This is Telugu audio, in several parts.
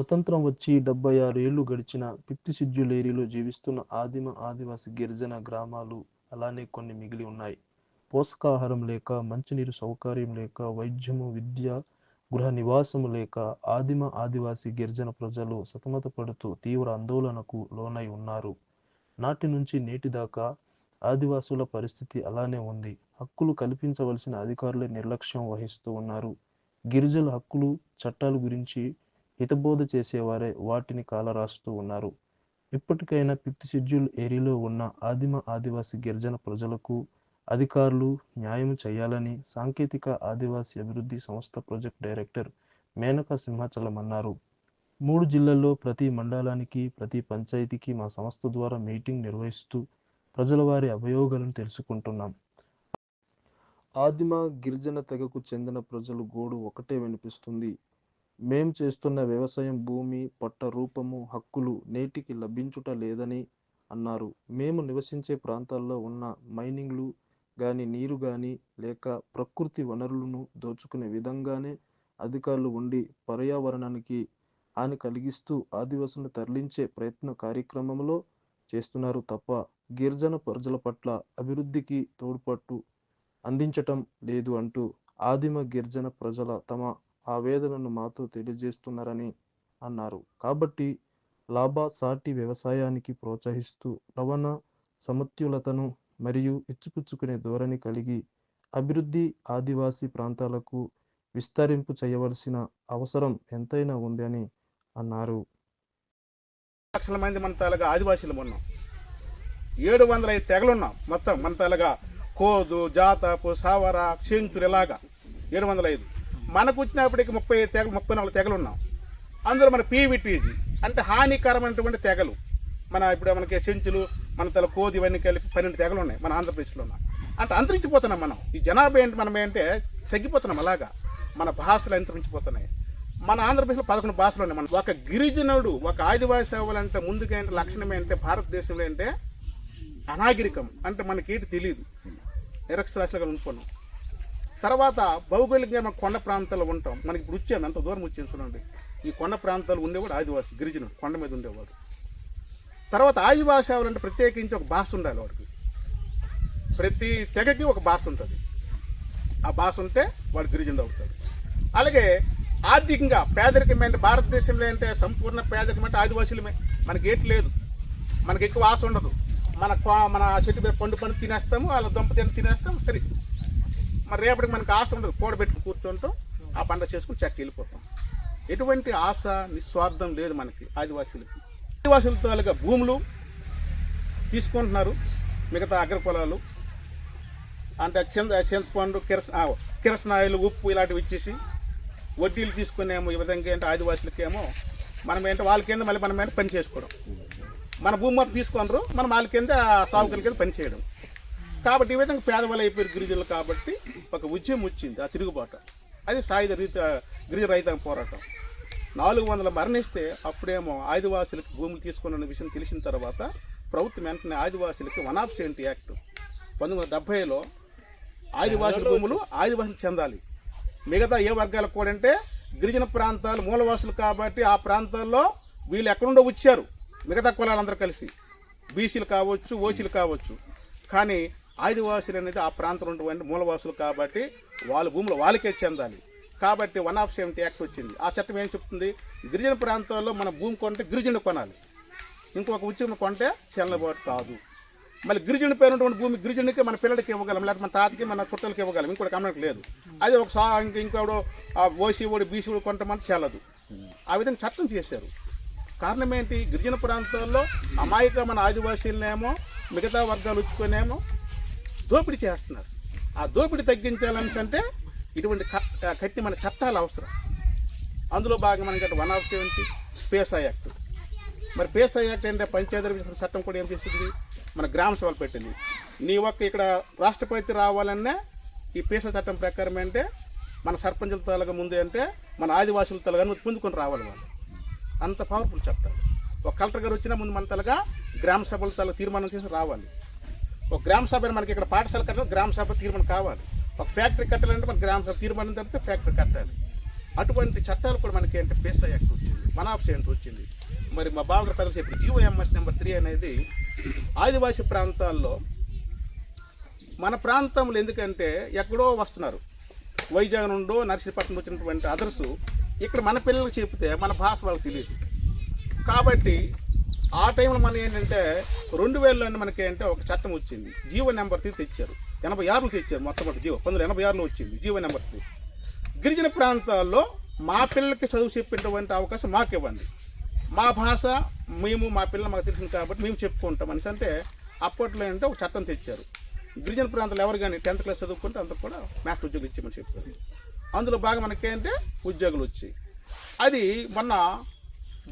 స్వతంత్రం వచ్చి డెబ్బై ఆరు ఏళ్ళు గడిచిన పిప్పి షెడ్యూల్ ఏరియాలో జీవిస్తున్న ఆదిమ ఆదివాసి గిరిజన గ్రామాలు అలానే కొన్ని మిగిలి ఉన్నాయి. పోషకాహారం లేక మంచినీరు సౌకర్యం లేక వైద్యము విద్య గృహ నివాసము లేక ఆదిమ ఆదివాసి గిరిజన ప్రజలు సతమతపడుతూ తీవ్ర ఆందోళనకు లోనై ఉన్నారు. నాటి నుంచి నేటి దాకా ఆదివాసుల పరిస్థితి అలానే ఉంది. హక్కులు కల్పించవలసిన అధికారులే నిర్లక్ష్యం వహిస్తూ ఉన్నారు. గిరిజల హక్కులు చట్టాల గురించి హితబోధ చేసేవారే వాటిని కాలరాస్తూ ఉన్నారు. ఇప్పటికైనా ఫిఫ్త్ షెడ్యూల్ ఏరియాలో ఉన్న ఆదిమ ఆదివాసి గిరిజన ప్రజలకు అధికారులు న్యాయం చేయాలని సాంకేతిక ఆదివాసీ అభివృద్ధి సంస్థ ప్రాజెక్ట్ డైరెక్టర్ మేనకా సింహాచలం అన్నారు. మూడు జిల్లాల్లో ప్రతి మండలానికి ప్రతి పంచాయతీకి మా సంస్థ ద్వారా మీటింగ్ నిర్వహిస్తూ ప్రజల వారి అభియోగాలను తెలుసుకుంటున్నాం. ఆదిమ గిరిజన తెగకు చెందిన ప్రజలు గోడు ఒకటే వినిపిస్తుంది. మేం చేస్తున్న వ్యవసాయం భూమి పట్ట రూపము హక్కులు నేటికి లభించుట లేదని అన్నారు. మేము నివసించే ప్రాంతాల్లో ఉన్న మైనింగ్లు కానీ నీరు కానీ లేక ప్రకృతి వనరులను దోచుకునే విధంగానే అధికారులు ఉండి పర్యావరణానికి హాని కలిగిస్తూ ఆదివాసులను తరలించే ప్రయత్న కార్యక్రమంలో చేస్తున్నారు తప్ప గిరిజన ప్రజల పట్ల అభివృద్ధికి తోడ్పాటు అందించటం లేదు అంటూ ఆదిమ గిరిజన ప్రజల తమ ఆ వేదనను మాతో తెలియజేస్తున్నారని అన్నారు. కాబట్టి లాభసాటి వ్యవసాయానికి ప్రోత్సహిస్తూ రవాణా సమతుల్యతను మరియు ఇచ్చిపుచ్చుకునే ధోరణి కలిగి అభివృద్ధి ఆదివాసీ ప్రాంతాలకు విస్తరింపు చేయవలసిన అవసరం ఎంతైనా ఉంది అని అన్నారు. లక్షల మంది మన తాలగా ఆదివాసీలు ఉన్నాం. ఏడు వందల ఐదు తెగలున్నాం మొత్తం మన తాలగా కోదు జాతపు సావర చెంచులు ఇలాగా ఏడు వందల ఐదు. మనకు వచ్చినప్పటికి ముప్పై ఐదు తెగలు ముప్పై నాలుగు తెగలు ఉన్నాం. అందులో మన పీవిటీజీ అంటే హానికరమైనటువంటి తెగలు. మన ఇప్పుడు మనకి సెంచులు మన తల కోది ఇవన్నీ కలిపి పన్నెండు తెగలు ఉన్నాయి మన ఆంధ్రప్రదేశ్లో ఉన్న. అంటే అంతరించిపోతున్నాం మనం. ఈ జనాభా ఏంటి మనం ఏంటంటే తగ్గిపోతున్నాం అలాగా. మన భాషలు అంతరించిపోతున్నాయి. మన ఆంధ్రప్రదేశ్లో పదకొండు భాషలు ఉన్నాయి. మన ఒక గిరిజనుడు ఒక ఆదివాసి అవ్వాలంటే ముందుగా ఏంటి లక్షణం ఏంటంటే భారతదేశంలో ఏంటంటే అనాగరికం. అంటే మనకేంటి తెలియదు నిరక్షరాస్యులుగా ఉండిపోన్నాం తర్వాత భౌగోళికంగా మనం కొండ ప్రాంతాల్లో ఉంటాం. మనకి ఇప్పుడు వచ్చాము ఎంత దూరం వచ్చాము చూడండి. ఈ కొండ ప్రాంతాలు ఉండేవాడు ఆదివాసి గిరిజనుడు కొండ మీద ఉండేవాడు. తర్వాత ఆదివాసి అవ్వాలంటే ప్రత్యేకించి ఒక భాష ఉండాలి వాడికి. ప్రతి తెగకి ఒక భాష ఉంటుంది. ఆ భాష ఉంటే వాడు గిరిజనుడు అవుతాడు. అలాగే ఆర్థికంగా పేదరికం అంటే భారతదేశంలో ఏంటంటే సంపూర్ణ పేదరికం అంటే ఆదివాసులమే. మనకి ఏటి లేదు. మనకి ఎక్కువ ఆశ ఉండదు. మన కో- మన చెట్టు మీద పండు పండు తినేస్తాము వాళ్ళ దుంప తిని తినేస్తాము సరే. మరి రేపటికి మనకు ఆశ ఉండదు. కూడబెట్టుకు కూర్చుంటాం ఆ పంట చేసుకుని చెక్క వెళ్ళిపోతాం. ఎటువంటి ఆశ నిస్వార్థం లేదు మనకి ఆదివాసీలకి. ఆదివాసుల తాలూకా భూములు తీసుకుంటున్నారు మిగతా అగ్ర పొలాలు అంటే చింత చింతపండు కిరస ఆ, కిరసనాయిలు ఉప్పు ఇలాంటివి ఇచ్చేసి వడ్డీలు తీసుకునేమో ఈ విధంగా ఏంటో ఆదివాసులకేమో మనం ఏంటో వాళ్ళ కింద మళ్ళీ మనం ఏంటో పని చేసుకోవడం. మన భూమి మొత్తం తీసుకున్నారు మనం వాళ్ళ కింద సాగుకల కింద పని చేయడం. కాబట్టి ఈ విధంగా పేదవాళ్ళు అయిపోయారు గిరిజనులు కాబట్టి ఒక ఉద్యమం వచ్చింది ఆ తిరుగుబాటు. అది సాయుధ రీత గిరిజన రైతాంగ పోరాటం. నాలుగు వందల మరణిస్తే అప్పుడేమో ఆదివాసులకు భూములు తీసుకున్న విషయం తెలిసిన తర్వాత ప్రభుత్వం వెంటనే ఆదివాసులకి వన్ ఆఫ్ సెవెంటీ యాక్ట్ పంతొమ్మిది వందల డెబ్బైలో ఆదివాసుల భూములు ఆదివాసులకు చెందాలి. మిగతా ఏ వర్గాలకు కూడా అంటే గిరిజన ప్రాంతాలు మూలవాసులు కాబట్టి ఆ ప్రాంతాల్లో వీళ్ళు ఎక్కడుండో వచ్చారు. మిగతా కులాలందరూ కలిసి. బీసీలు కావచ్చు ఓసీలు కావచ్చు. కానీ ఆదివాసులు అనేది ఆ ప్రాంతంలో ఉన్నటువంటి మూలవాసులు కాబట్టి వాళ్ళ భూములు వాళ్ళకే చెందాలి. కాబట్టి వన్ ఆఫ్ సెవెంటీ యాక్ట్ వచ్చింది. ఆ చట్టం ఏం చెప్తుంది? గిరిజన ప్రాంతాల్లో మన భూమి కొంటే గిరిజనుడు కొనాలి. ఇంకొక ఉద్యమం కొంటే చెల్లబాటు కాదు. మళ్ళీ గిరిజనుడి పైన ఉన్నటువంటి భూమి గిరిజనుడికి మన పిల్లలకి ఇవ్వగలం లేకపోతే మన తాతకి మన చుట్టాలకి ఇవ్వగలం. ఇంకోటి కమ్మకి లేదు. అది ఒక సా ఇంక ఇంకోడు ఆ ఓసీ ఓడి బీసీ ఓడి కొంటమంటే చెల్లదు. ఆ విధంగా చట్టం చేశారు. కారణం ఏంటి? గిరిజన ప్రాంతాల్లో అమాయక మన ఆదివాసీలనేమో మిగతా వర్గాలు వచ్చుకొనేమో దోపిడీ చేస్తున్నారు. ఆ దోపిడీ తగ్గించాలని అంటే ఇటువంటి కట్- కట్టి మన చట్టాలు అవసరం. అందులో భాగం మనకి one of seventy PESA act. మరి పేసా యాక్ట్ అంటే పంచాయతీ చట్టం కూడా ఏం చేసింది? మన గ్రామ సభలు పెట్టింది. నీ ఒక్క ఇక్కడ రాష్ట్రపతి రావాలన్నా ఈ పేసా చట్టం ప్రకారం అంటే మన సర్పంచుల తలగా ముందే అంటే మన ఆదివాసుల తలగా పొందుకొని రావాలి వాళ్ళు. అంత పవర్ఫుల్ చట్టాలు. ఒక కలెక్టర్ గారు వచ్చినా ముందు మన తలగా గ్రామ సభల తల తీర్మానం చేసి రావాలి. ఒక గ్రామ సభ మనకి ఇక్కడ పాఠశాల కట్టాలి గ్రామ సభ తీర్మానం కావాలి. ఒక ఫ్యాక్టరీ కట్టాలంటే మన గ్రామ సభ తీర్మానం జరిగితే ఫ్యాక్టరీ కట్టాలి. అటువంటి చట్టాలు కూడా మనకి అంటే పేసా యాక్ట్ వచ్చింది మన ఏంటి వచ్చింది. మరి మా బావగారు పెద్ద చెప్పి జీవోఎంఎస్ నెంబర్ త్రీ అనేది ఆదివాసీ ప్రాంతాల్లో మన ప్రాంతంలో ఎందుకంటే ఎక్కడో వస్తున్నారు. వైజాగ్ నుండో నర్సీపట్నం వచ్చినటువంటి అదర్స్ ఇక్కడ మన పిల్లలకు చెప్తే మన భాష వాళ్ళకి తెలియదు. కాబట్టి ఆ టైంలో మనం ఏంటంటే రెండు వేలలోనే మనకి అంటే ఒక చట్టం వచ్చింది. జీవో నెంబర్ త్రీ తెచ్చారు. ఎనభై ఆరులో తెచ్చారు మొట్టమొదటి జీవో. పంతొమ్మిది ఎనభై ఆరులో వచ్చింది జీవో నెంబర్ త్రీ. గిరిజన ప్రాంతాల్లో మా పిల్లలకి చదువు చెప్పేటువంటి అవకాశం మాకు ఇవ్వండి మా భాష మేము మా పిల్లలు మాకు తెలిసింది కాబట్టి మేము చెప్పుకుంటాం అనేసి అంటే అప్పట్లో ఏంటంటే ఒక చట్టం తెచ్చారు. గిరిజన ప్రాంతాలు ఎవరు కానీ టెన్త్ క్లాస్ చదువుకుంటే అంత కూడా మ్యాథ్స్ ఉద్యోగం ఇచ్చామని చెప్పారు. అందులో బాగా మనకి ఏంటంటే ఉద్యోగులు వచ్చాయి. అది మొన్న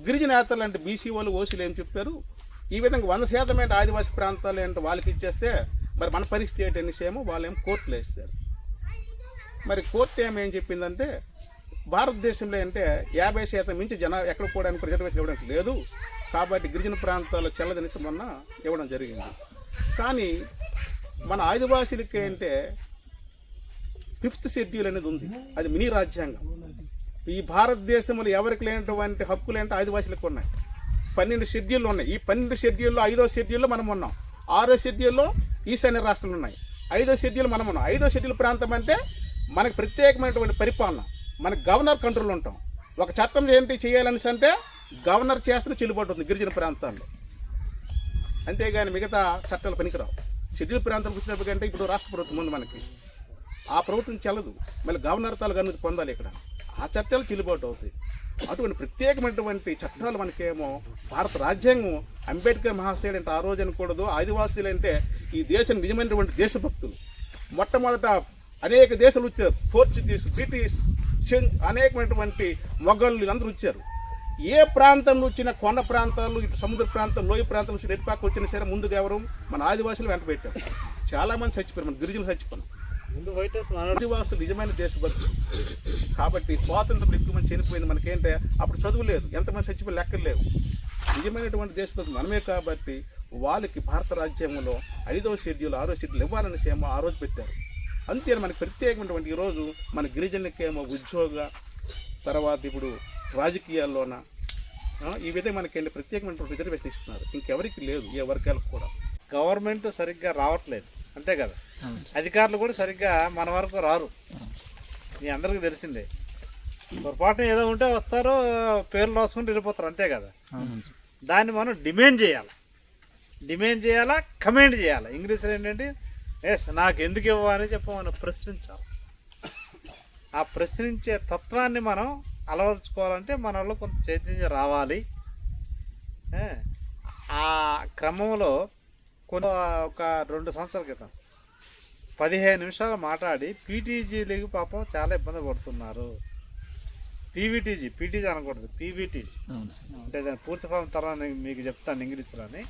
గిరిజన నేతలు అంటే బీసీ వాళ్ళు ఓసీలు ఏం చెప్పారు? ఈ విధంగా వంద శాతం ఏంటి ఆదివాసీ ప్రాంతాలు ఏంటో వాళ్ళకి ఇచ్చేస్తే మరి మన పరిస్థితి ఏంటి అనేసి ఏమో వాళ్ళు వేస్తారు మరి కోర్టు ఏమేం చెప్పిందంటే భారతదేశంలో అంటే యాభై శాతం మించి జన ఎక్కడ పోవడానికి రిజర్వేషన్ ఇవ్వడానికి లేదు. కాబట్టి గిరిజన ప్రాంతాల్లో చెల్లదనేసి మొన్న ఇవ్వడం జరిగింది. కానీ మన ఆదివాసీలకి అంటే ఫిఫ్త్ షెడ్యూల్ అనేది ఉంది. అది మినీ రాజ్యాంగం. ఈ భారతదేశంలో ఎవరికి లేనటువంటి హక్కులు ఏంటో ఆదివాసులకు ఉన్నాయి. పన్నెండు షెడ్యూళ్ళు ఉన్నాయి. ఈ పన్నెండు షెడ్యూల్లో ఐదో షెడ్యూల్లో మనం ఉన్నాం. ఆరో షెడ్యూల్లో ఈశాన్య రాష్ట్రాలు ఉన్నాయి. ఐదో షెడ్యూల్ మనం ఉన్నాం. ఐదో షెడ్యూల్ ప్రాంతం అంటే మనకు ప్రత్యేకమైనటువంటి పరిపాలన. మనకు గవర్నర్ కంట్రోల్ ఉంటాం. ఒక చట్టం ఏంటి చేయాలని అంటే గవర్నర్ చేస్తున్న చెల్లుబాటు ఉంది గిరిజన ప్రాంతాల్లో. అంతేగాని మిగతా చట్టాలు పనికిరావు. షెడ్యూల్ ప్రాంతాలకు వచ్చినప్పటికంటే ఇప్పుడు రాష్ట్ర ప్రభుత్వం ఉంది మనకి. ఆ ప్రభుత్వం చెల్లదు. మళ్ళీ గవర్నర్ తాలూకు అనుమతి పొందాలి ఇక్కడ. ఆ చట్టాలు చెల్లుబాటు అవుతాయి. అటువంటి ప్రత్యేకమైనటువంటి చట్టాలు మనకేమో భారత రాజ్యాంగం అంబేద్కర్ మహాశయుడు అంటే ఆ రోజు అనకూడదు ఆదివాసీలు అంటే ఈ దేశం నిజమైనటువంటి దేశభక్తులు మొట్టమొదట అనేక దేశాలు వచ్చారు. పోర్చుగీస్ బ్రిటిష్ అనేకమైనటువంటి మొఘళ్ళు అందరూ వచ్చారు. ఏ ప్రాంతంలో వచ్చిన కొండ ప్రాంతాలు ఇటు సముద్ర ప్రాంతం లోయ ప్రాంతాలు వచ్చి నెట్పాక్ వచ్చినా సరే ముందుగా ఎవరు? మన ఆదివాసులు వెంట పెట్టారు. చాలామంది చచ్చిపోయారు మన గిరిజనులు చచ్చిపోయారు. ఆదివాసులు నిజమైన దేశభక్తి కాబట్టి స్వాతంత్రం ఎక్కువ చనిపోయింది మనకేంటే అప్పుడు చదువు లేదు. ఎంతమంది చచ్చిపోయి లెక్కలు లేవు. నిజమైనటువంటి దేశభక్తి మనమే కాబట్టి వాళ్ళకి భారత రాజ్యాంగంలో ఐదవ షెడ్యూల్ ఆరో షెడ్యూల్ ఇవ్వాలని ఏమో ఆ రోజు పెట్టారు. అంతే మనకి ప్రత్యేకమైనటువంటి ఈరోజు మన గిరిజనులకేమో ఉద్యోగ తర్వాత ఇప్పుడు రాజకీయాల్లోన ఈ విధంగా మనకి ప్రత్యేకమైనటువంటి రిజర్వేషన్ ఇస్తున్నారు. ఇంకెవరికి లేదు ఏ వర్గాలకు కూడా. గవర్నమెంట్ సరిగ్గా రావట్లేదు. అంతే కదా. అధికారులు కూడా సరిగ్గా మన వరకు రారు. మీ అందరికీ తెలిసిందే. పొరపాటున ఏదో ఉంటే వస్తారు పేర్లు రాసుకుంటూ వెళ్ళిపోతారు అంతే కదా. దాన్ని మనం డిమాండ్ చేయాలి. డిమాండ్ చేయాలా? కమెంట్ చేయాలి? ఇంగ్లీష్లో ఏంటంటే ఎస్ నాకు ఎందుకు ఇవ్వాలి చెప్పి మనం ప్రశ్నించాలి. ఆ ప్రశ్నించే తత్వాన్ని మనం అలవరుచుకోవాలంటే మనలో కొంత చైతన్యం రావాలి. ఆ క్రమంలో కొన్ని ఒక రెండు సంవత్సరాల క్రితం. పదిహేను నిమిషాలు మాట్లాడి పీటీజీలకు పాపం చాలా ఇబ్బంది పడుతున్నారు. పీవీటీజీ పీటీజీ అనకూడదు పీవీటీజీ. అంటే దాని పూర్తి ఫామ్ తర్వాత మీకు చెప్తాను ఇంగ్లీష్లోని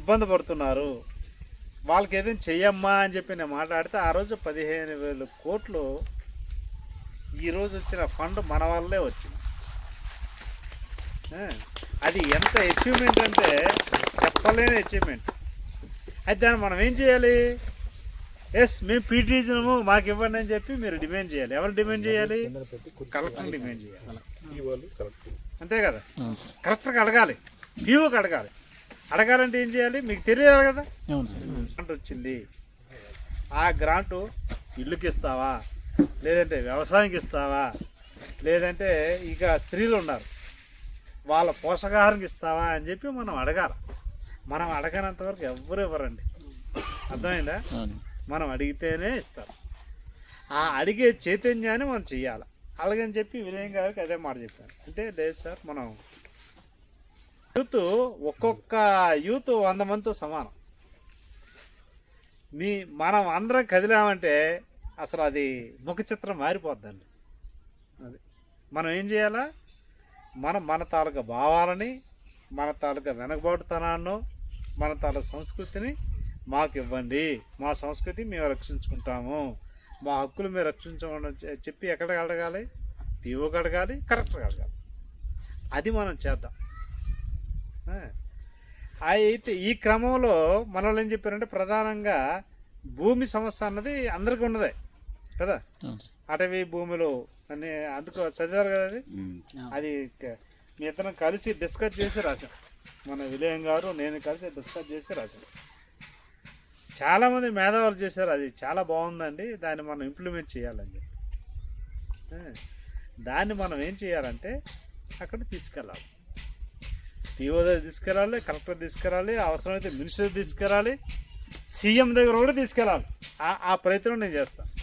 ఇబ్బంది పడుతున్నారు. వాళ్ళకి ఏదైనా చెయ్యమ్మా అని చెప్పి నేను మాట్లాడితే ఆ రోజు పదిహేను వేలు కోట్లు ఈ రోజు వచ్చిన ఫండ్ మన వల్లే వచ్చింది. అది ఎంత అచీవ్మెంట్ అంటే చెప్పలేని అచీవ్మెంట్ అయితే దాన్ని మనం ఏం చేయాలి? ఎస్ మేము పీటీజీనము మాకు ఇవ్వండి అని చెప్పి మీరు డిమాండ్ చేయాలి. ఎవరు డిమాండ్ చేయాలి? కలెక్టర్ డిమాండ్ చేయాలి. అంతే కదా? కలెక్టర్కి అడగాలి. పీఓకి అడగాలి. అడగాలంటే ఏం చేయాలి? మీకు తెలియాలి కదా? గ్రాంట్ వచ్చింది. ఆ గ్రాంటు ఇల్లుకి ఇస్తావా? లేదంటే వ్యవసాయంకి ఇస్తావా? లేదంటే ఇక స్త్రీలు ఉన్నారు. వాళ్ళ పోషకాహారంకి ఇస్తావా అని చెప్పి మనం అడగాలి. మనం అడగనంత వరకు ఎవ్వరు ఇవ్వరండి. అర్థమైందా? మనం అడిగితేనే ఇస్తారు. ఆ అడిగే చైతన్యాన్ని మనం చెయ్యాలి. అలాగని చెప్పి వినయం గారికి అదే మాట చెప్పాను అంటే లేదు సార్ మనం యూత్ ఒక్కొక్క యూత్ వంద మందితో సమానం. మీ మనం అందరం కదిలామంటే అసలు అది ముఖ చిత్రం మారిపోద్దండి. అది. మనం ఏం చేయాలా? మనం మన తాలూకా భావాలని మన తాలూకా వెనకబాటుతనాన్ని మన తాలూకా సంస్కృతిని మాకు ఇవ్వండి. మా సంస్కృతి మేము రక్షించుకుంటాము. మా హక్కులు మేము రక్షించమని చెప్పి ఎక్కడ అడగాలి? తీవోకి అడగాలి? కరెక్ట్గా అడగాలి. అది మనం చేద్దాం. అయితే ఈ క్రమంలో మన వాళ్ళు ఏం చెప్పారంటే ప్రధానంగా భూమి సమస్య అన్నది అందరికీ ఉన్నదే. కదా? అటవీ భూములు అని అందుకు చదివారు కదా అది? అది మీ ఇద్దరం కలిసి డిస్కస్ చేసి రాశాం. మన విలయం గారు నేను కలిసి డిస్కస్ చేసి రాశాం. చాలా మంది మేధావులు చేశారు అది. చాలా బాగుందండి. దాన్ని మనం ఇంప్లిమెంట్ చేయాలని చెప్పి. దాన్ని మనం ఏం చేయాలంటే అక్కడ తీసుకెళ్ళాలి. టీఓ దగ్గర తీసుకెళ్ళాలి కలెక్టర్ తీసుకెళ్ళాలి అవసరమైతే మినిస్టర్ తీసుకెళ్ళాలి సీఎం దగ్గర కూడా తీసుకెళ్ళాలి. ఆ- ఆ ప్రయత్నం నేను చేస్తాను.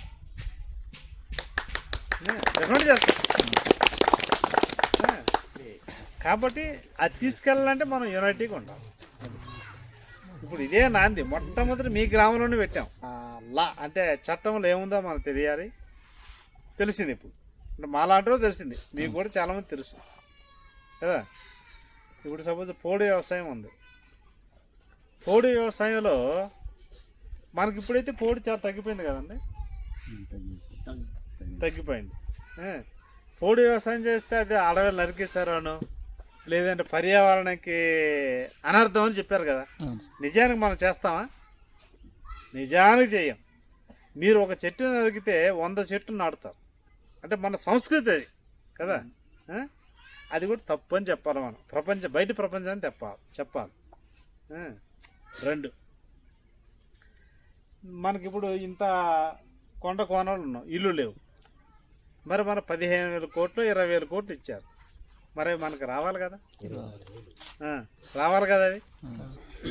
డెఫినెట్ ఆ, కాబట్టి అది తీసుకెళ్ళాలంటే మనం యునైటీగా ఉండాలి. ఇప్పుడు ఇదే నాంది. మొట్టమొదటి మీ గ్రామంలోనే పెట్టాం. లా అంటే చట్టంలో ఏముందో మనకు తెలియాలి. తెలిసింది ఇప్పుడు. అంటే మాలాంటి తెలిసింది. మీకు కూడా చాలామంది తెలుసు. కదా? ఇప్పుడు సపోజ్ పోడు వ్యవసాయం ఉంది. పోడు వ్యవసాయంలో మనకి ఇప్పుడైతే పోడు చాలా తగ్గిపోయింది కదండి. తగ్గిపోయింది. పోడు వ్యవసాయం చేస్తే అది అడవులు నరికేశారను లేదంటే పర్యావరణానికి అనర్థం అని చెప్పారు కదా. నిజానికి మనం చేస్తామా? నిజానికి చేయం. మీరు ఒక చెట్టు నరికితే వంద చెట్లు నాటుతారు. అంటే మన సంస్కృతి అది కదా? అది కూడా తప్పు అని చెప్పాలి మనం. ప్రపంచ బయట ప్రపంచాన్ని చెప్పాలి. చెప్పాలి? రెండు. మనకి ఇప్పుడు ఇంత కొండ కోణాలు ఉన్నాం ఇల్లు లేవు. మరి మన పదిహేను వేల కోట్లు ఇరవై వేల కోట్లు ఇచ్చారు. మరి మనకు రావాలి కదా? రావాలి కదా అవి?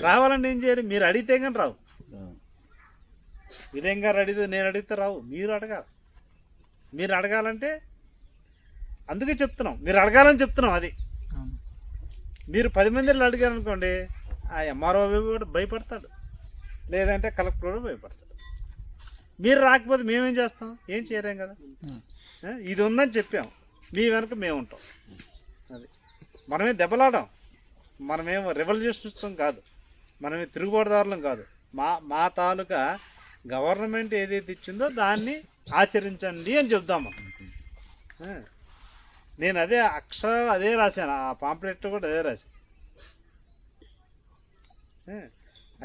రావాలంటే ఏం చేయాలి? మీరు అడిగితే కానీ రావు. వినయం గారు అడిగితే నేను అడిగితే రావు. మీరు అడగాలి. మీరు అడగాలంటే అందుకే చెప్తున్నాం. మీరు అడగాలని చెప్తున్నాం అది. మీరు పది మందిలో అడిగారు అనుకోండి ఆ ఎంఆర్ఓ కూడా భయపడతాడు. లేదంటే కలెక్టర్ కూడా భయపడతాడు. మీరు రాకపోతే మేమేం చేస్తాం? ఏం చేయలేం కదా? ఇది ఉందని చెప్పాం. మీ వెనక మేము ఉంటాం అది. మనమే దెబ్బలాడాం. మనమేం రెవల్యూషనిస్టం కాదు. మనమే తిరుగుబాటుదారులం కాదు. మా మా తాలూకా గవర్నమెంట్ ఏదైతే ఇచ్చిందో దాన్ని ఆచరించండి అని చెప్దాం మనం. నేను అదే అక్షరాలు అదే రాశాను. ఆ పాంప్లెట్ కూడా అదే రాశాను.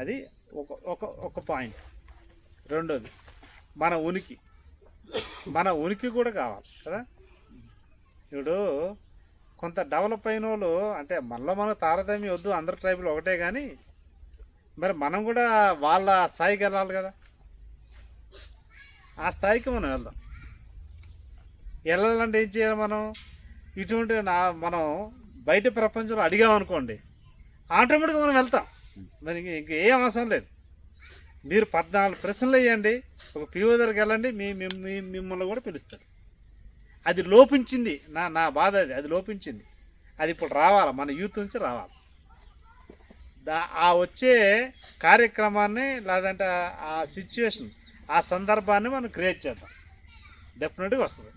అది ఒక ఒక ఒక పాయింట్. రెండోది మన ఉనికి. మన ఉనికి కూడా కావాలి కదా? ఇప్పుడు కొంత డెవలప్ అయిన వాళ్ళు అంటే మనలో మనకు తారతమ్యం వద్దు అందరి ట్రైబులు ఒకటే కానీ మరి మనం కూడా వాళ్ళ స్థాయికి వెళ్ళాలి కదా? ఆ స్థాయికి మనం వెళ్దాం. వెళ్ళాలంటే ఏం చేయాలి మనం? ఇటువంటి నా మనం బయట ప్రపంచంలో అడిగామనుకోండి ఆటోమేటిక్గా మనం వెళ్తాం. దానికి ఇంక ఏం అవసరం లేదు. మీరు పద్నాలుగు ప్రశ్నలు వేయండి ఒక పిఓ దగ్గరికి వెళ్ళండి మీ మీ- మీ మిమ్మల్ని కూడా పిలుస్తారు. అది లోపించింది నా నా బాధ అది అది లోపించింది. అది ఇప్పుడు రావాలి? మన యూత్ నుంచి రావాలి? దా ఆ వచ్చే కార్యక్రమాన్ని లేదంటే ఆ సిచ్యువేషన్ ఆ సందర్భాన్ని మనం క్రియేట్ చేద్దాం. డెఫినెట్గా వస్తుంది.